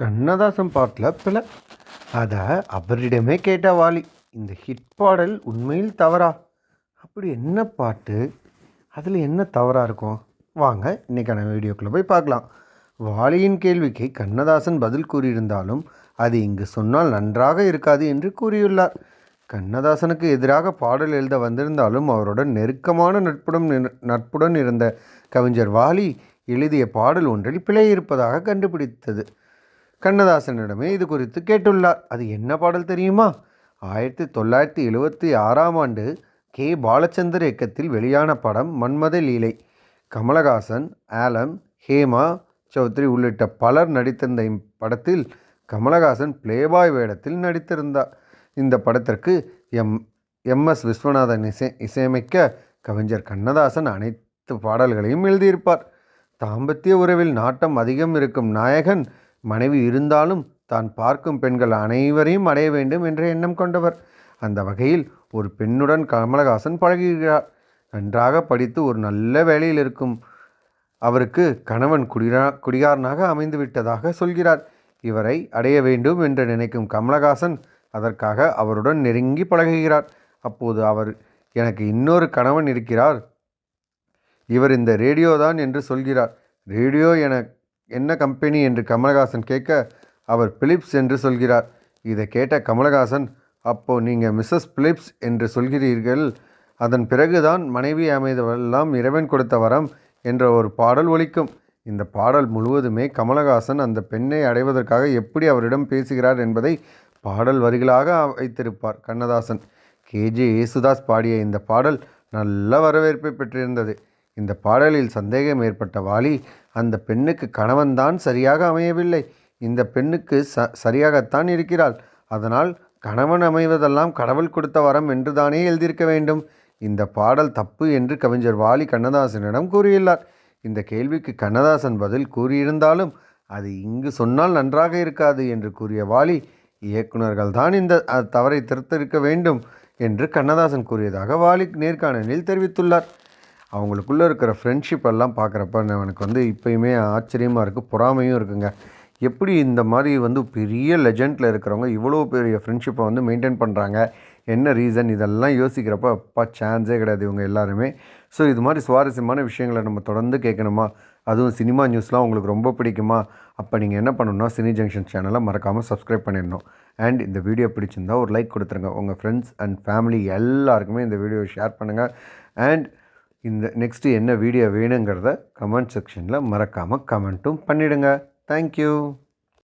கண்ணதாசன் பாட்டில் பிழை. அதை அவரிடமே கேட்ட வாலி. இந்த ஹிட் பாடல் உண்மையில் தவறா? அப்படி என்ன பாட்டு? அதில் என்ன தவறாக இருக்கும்? வாங்க இன்றைக்கான வீடியோக்குள்ளே போய் பார்க்கலாம். வாலியின் கேள்விக்கு கண்ணதாசன் பதில் கூறியிருந்தாலும் அது இங்கு சொன்னால் நன்றாக இருக்காது என்று கூறியுள்ளார். கண்ணதாசனுக்கு எதிராக பாடல் எழுத வந்திருந்தாலும் அவருடன் நெருக்கமான நட்புடன் நட்புடன் இருந்த கவிஞர் வாலி எழுதிய பாடல் ஒன்றில் பிழை இருப்பதாக கண்டுபிடித்தது. கண்ணதாசனிடமே இது குறித்து கேட்டுள்ளார். அது என்ன பாடல் தெரியுமா? ஆயிரத்தி தொள்ளாயிரத்தி எழுபத்தி ஆறாம் ஆண்டு கே. பாலச்சந்தர் இயக்கத்தில் வெளியான படம் மன்மத லீலை. கமலஹாசன் ஆலம் ஹேமா சௌத்ரி உள்ளிட்ட பலர் நடித்திருந்த இப்படத்தில் கமலஹாசன் பிளேபாய் வேடத்தில் நடித்திருந்தார். இந்த படத்திற்கு எம். எம்எஸ் விஸ்வநாதன் இசை இசையமைக்க கவிஞர் கண்ணதாசன் அனைத்து பாடல்களையும் எழுதியிருப்பார். தாம்பத்திய உறவில் நாட்டம் அதிகம் இருக்கும் நாயகன் மனைவி இருந்தாலும் தான் பார்க்கும் பெண்கள் அனைவரையும் அடைய வேண்டும் என்ற எண்ணம் கொண்டவர். அந்த வகையில் ஒரு பெண்ணுடன் கமலஹாசன் பழகுகிறார். நன்றாக படித்து ஒரு நல்ல வேலையில் இருக்கும். அவருக்கு கணவன் குடிரா குடிகாரனாக அமைந்து விட்டதாக சொல்கிறார். இவரை அடைய வேண்டும் என்று நினைக்கும் கமலஹாசன் அதற்காக அவருடன் நெருங்கி பழகுகிறார். அப்போது அவர் எனக்கு இன்னொரு கணவன் இருக்கிறார். இவர் இந்த ரேடியோ தான் என்று சொல்கிறார். ரேடியோ என என்ன கம்பெனி என்று கமலஹாசன் கேட்க அவர் பிலிப்ஸ் என்று சொல்கிறார். இதை கேட்ட கமலஹாசன் அப்போ நீங்கள் மிஸ்ஸஸ் பிலிப்ஸ் என்று சொல்கிறீர்கள். அதன் பிறகுதான் மனைவி அமைதவெல்லாம் இறைவன் கொடுத்த வரம் என்ற ஒரு பாடல் ஒலிக்கும். இந்த பாடல் முழுவதுமே கமலஹாசன் அந்த பெண்ணை அடைவதற்காக எப்படி அவரிடம் பேசுகிறார் என்பதை பாடல் வரிகளாக வைத்திருப்பார் கண்ணதாசன். கேஜே யேசுதாஸ் பாடிய இந்த பாடல் நல்ல வரவேற்பை பெற்றிருந்தது. இந்த பாடலில் சந்தேகம் ஏற்பட்ட வாலி அந்த பெண்ணுக்கு கணவன்தான் சரியாக அமையவில்லை. இந்த பெண்ணுக்கு ச சரியாகத்தான் இருக்கிறாள். அதனால் கணவன் அமைவதெல்லாம் கடவுள் கொடுத்த வரம் என்று தானே எழுதியிருக்க வேண்டும்? இந்த பாடல் தப்பு என்று கவிஞர் வாலி கண்ணதாசனிடம் கூறியுள்ளார். இந்த கேள்விக்கு கண்ணதாசன் பதில் கூறியிருந்தாலும் அது இங்கு சொன்னால் நன்றாக இருக்காது என்று கூறிய வாலி இயக்குனர்கள் தான் இந்த தவறை திருத்திருக்க வேண்டும் என்று கண்ணதாசன் கூறியதாக வாலி நேர்காணலில் தெரிவித்துள்ளார். அவங்களுக்குள்ளே இருக்கிற ஃப்ரெண்ட்ஷிப் எல்லாம் பார்க்குறப்ப எனக்கு வந்து இப்பயுமே ஆச்சரியமாக இருக்குது பொறாமையும் இருக்குங்க. எப்படி இந்த மாதிரி வந்து பெரிய லெஜண்டில் இருக்கிறவங்க இவ்வளோ பெரிய ஃப்ரெண்ட்ஷிப்பை வந்து மெயின்டைன் பண்ணுறாங்க என்ன ரீசன் இதெல்லாம் யோசிக்கிறப்ப அப்பா சான்ஸே கிடையாது இவங்க எல்லாருமே. ஸோ இது மாதிரி சுவாரஸ்யமான விஷயங்களை நம்ம தொடர்ந்து கேட்கணுமா? அதுவும் சினிமா நியூஸ்லாம் உங்களுக்கு ரொம்ப பிடிக்குமா? அப்போ நீங்கள் என்ன பண்ணணும்னா சினி ஜங்ஷன் சேனலை மறக்காமல் சப்ஸ்கிரைப் பண்ணிடணும். அண்ட் இந்த வீடியோ பிடிச்சிருந்தா ஒரு லைக் கொடுத்துருங்க. உங்கள் ஃப்ரெண்ட்ஸ் அண்ட் ஃபேமிலி எல்லாருக்குமே இந்த வீடியோவை ஷேர் பண்ணுங்கள் அண்ட் இந்த நெக்ஸ்ட்டு என்ன வீடியோ வேணுங்கிறத கமெண்ட் செக்ஷனில் மறக்காமல் கமெண்ட்டும் பண்ணிவிடுங்க தேங்க்யூ